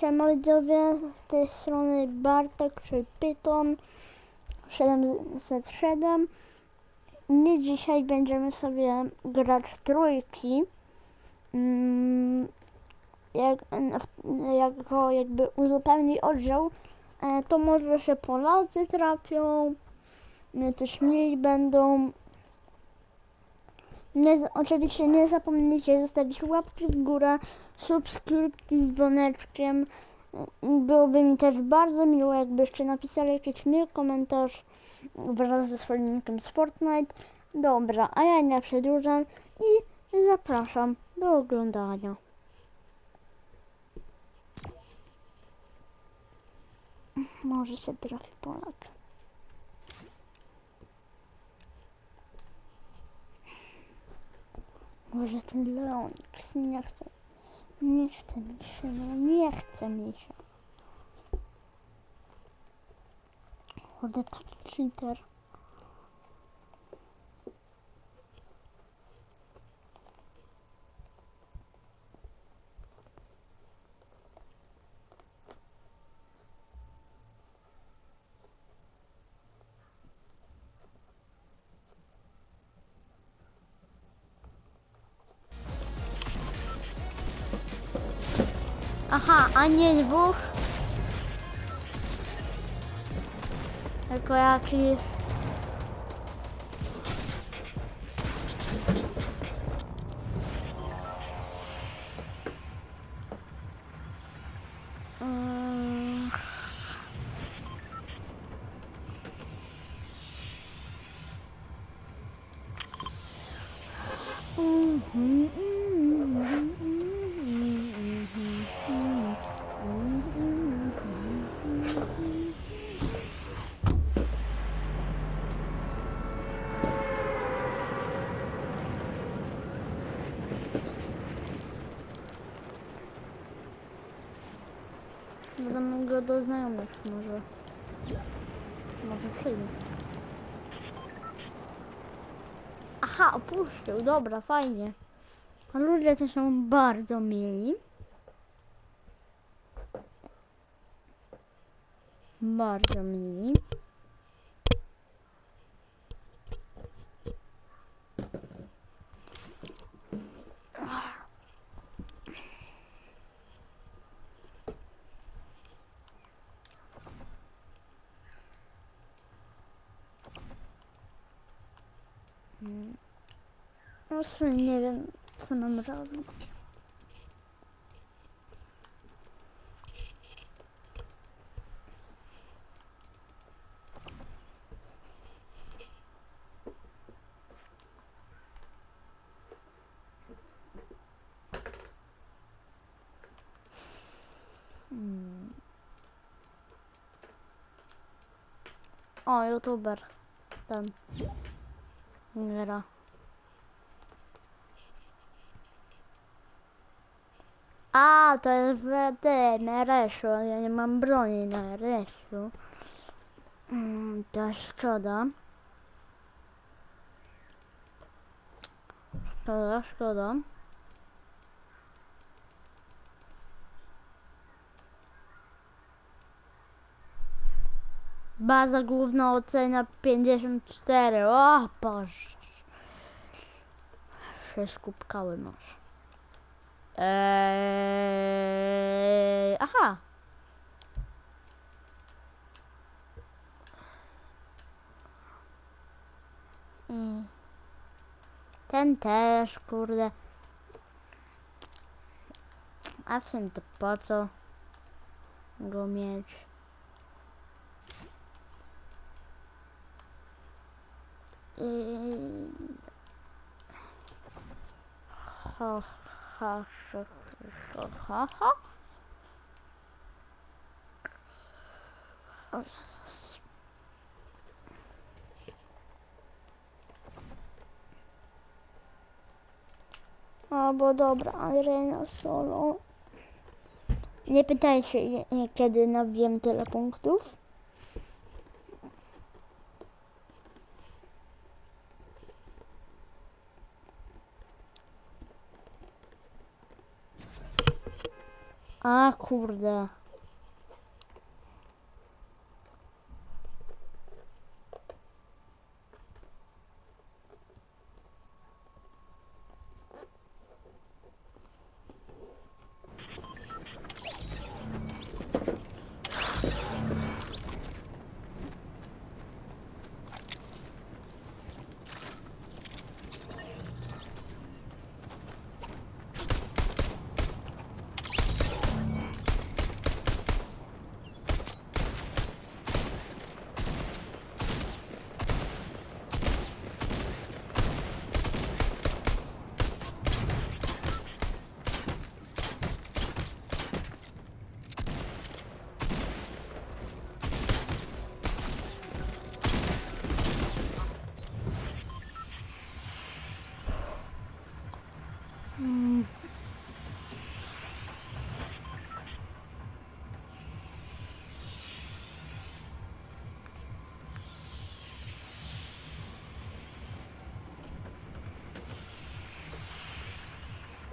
Siema widzowie, z tej strony Bartek, czy Python 707. Nie dzisiaj będziemy sobie grać trójki. Mm, Jak, jako jakby uzupełni oddział, e, to może się Polacy trafią, też mniej będą. Nie, oczywiście nie zapomnijcie zostawić łapki w górę, subskrypcji z dzwoneczkiem. Byłoby mi też bardzo miło, jakbyście napisali jakiś miły komentarz wraz ze swoim linkiem z Fortnite. Dobra, a ja nie przedłużam i zapraszam do oglądania. Może się trafi Polak. Może ten Leonix nie chce. Nie chce mi się, no nie chce mi Aha, a nie dwóch. Tylko jakiś... Mm. Dodam go do znajomych, może. Może przyjmie. Aha, opuszczył, dobra, fajnie. A ludzie są bardzo mili. Bardzo mili. No w sumie nie wiem, co mam robić. Hmm. O, youtuber. Ten. Gra. A, to jest WD na Reszu, ja nie mam broni na Reszu. Mm, to szkoda. Szkoda, szkoda. Baza główna ocena 54. O Boże. Sześć kubkały masz. Eee, aha. Mm. Ten też, kurde. A w sumie to po co go mieć? Ha, ha, ha, ha, ha. O Jezus. O, bo dobra, arena solo. Nie pytajcie, kiedy nabiłem tyle punktów. A kurde.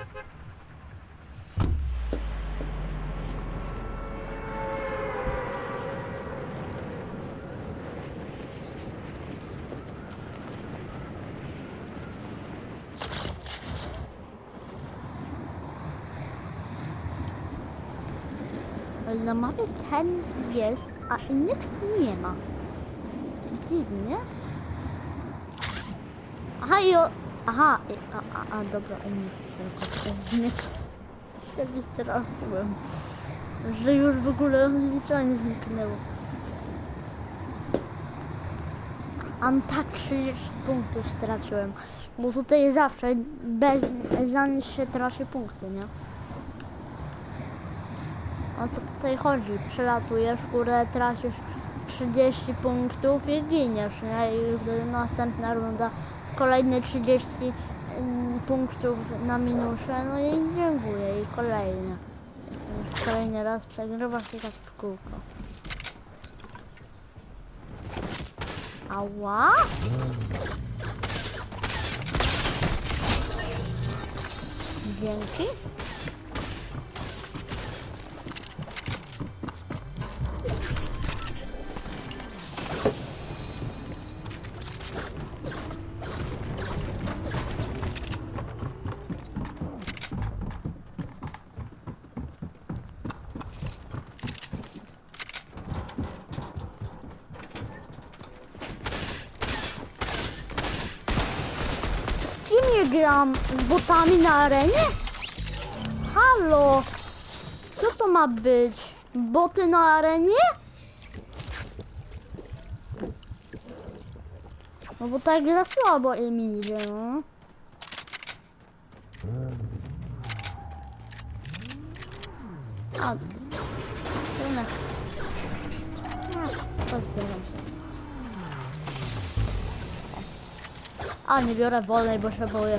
Ale na mapie ten jest, a innych nie ma. Dziwnie. Aha, a, a, a, dobra, innych tylko. Się wystraszyłem, że już w ogóle zliczenie zniknęło. Mam tak 30 punktów straciłem, bo tutaj zawsze bez, za nic się traci punkty, nie? O co tutaj chodzi? Przelatujesz górę, tracisz 30 punktów i giniesz, nie? I następna runda kolejne 30 mm, punktów na minusie, no i dziękuję i kolejne. Kolejny raz przegrywasz i tak w kółko. Ała? Dzięki. Gram? Z botami na arenie? Halo? Co to ma być? Boty na arenie? No bo tak za słabo im idzie, no. A, trudne. A, pozbieram się. A, nie biorę wolnej, bo się boję.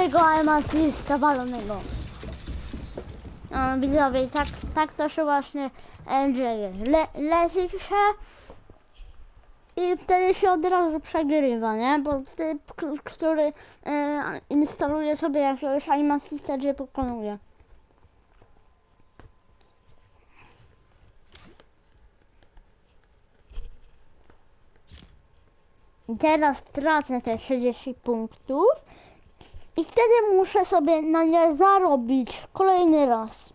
Tego armatysta walonego. No, widzowie, tak, tak to się właśnie e, dzieje. Le, leci się i wtedy się od razu przegrywa, nie? Bo typ, k- który e, instaluje sobie jakiegoś animacysta, gdzie pokonuje. I Teraz tracę te 30 punktów i wtedy muszę sobie na nie zarobić kolejny raz.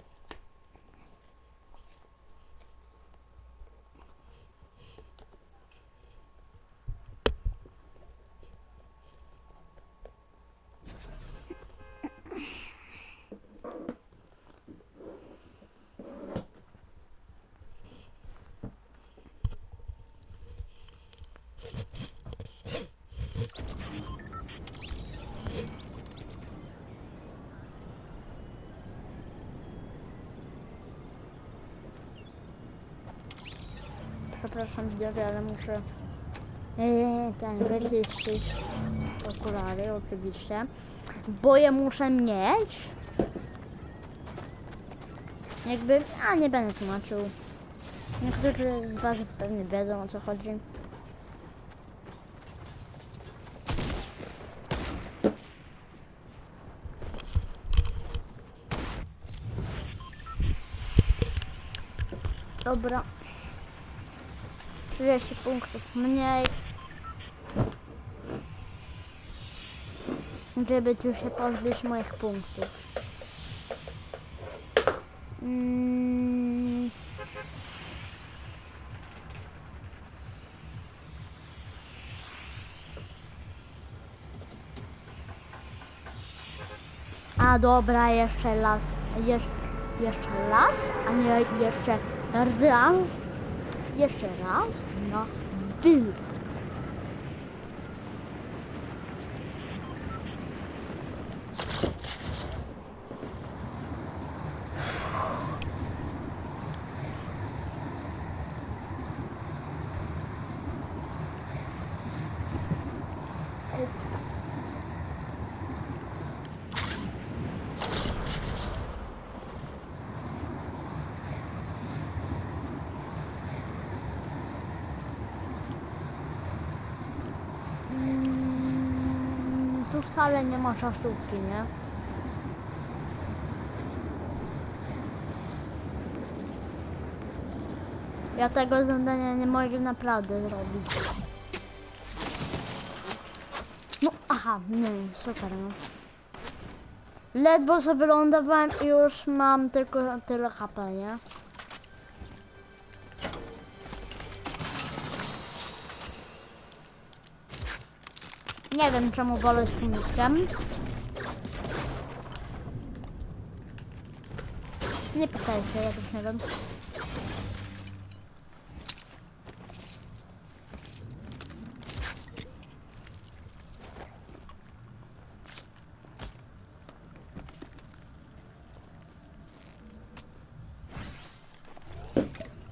Przepraszam widzowie, ale muszę yy, ten wyczyścić okulary oczywiście, bo je muszę mieć. Jakby, a nie będę tłumaczył. Niektórzy z was pewnie wiedzą o co chodzi. Dobra. 30 punktów mniej. Żeby tu się pozbyć moich punktów. Mm. A dobra, jeszcze las. Jesz, jeszcze las, a nie jeszcze raz. Jeszcze raz na wy. Wcale nie ma czasówki, nie? Ja tego zadania nie mogę naprawdę zrobić. No, aha, nie, super, no. Ledwo sobie wylądowałem i już mam tylko tyle HP, nie? Nie wiem czemu wolę z tłumikiem. Nie pytaj się, ja też nie wiem.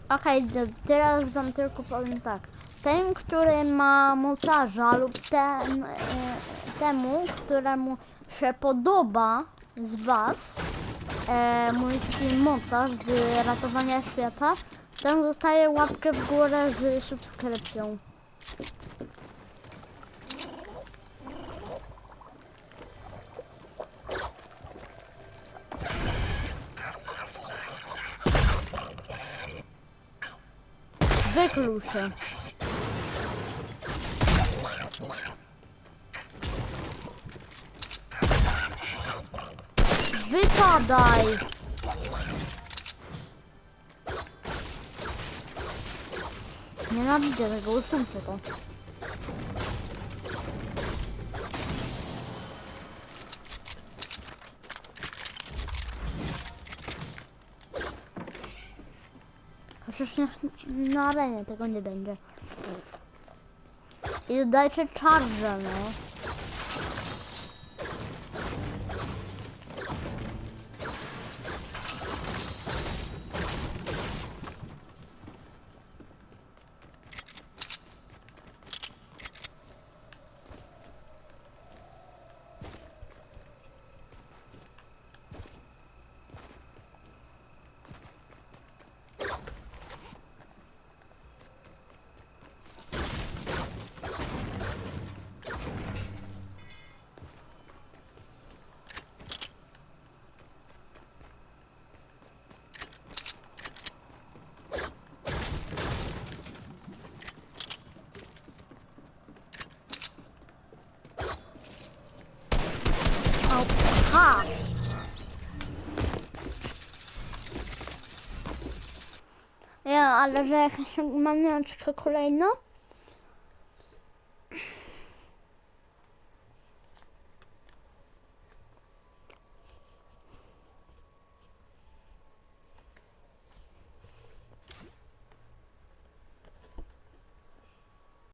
Okej, okay, teraz wam tylko powiem tak. Ten, który ma mocarza lub ten, e, temu, któremu się podoba z was e, mój mocarz z ratowania świata, ten dostaje łapkę w górę z subskrypcją. Wykluł się. Wypadaj! Nienawidzę tego, usuńcie to. Chociaż nie, na arenie tego nie będzie. I dodajcie charge, no. Ha! Ja, ale że jakaś maniaczka kolejna?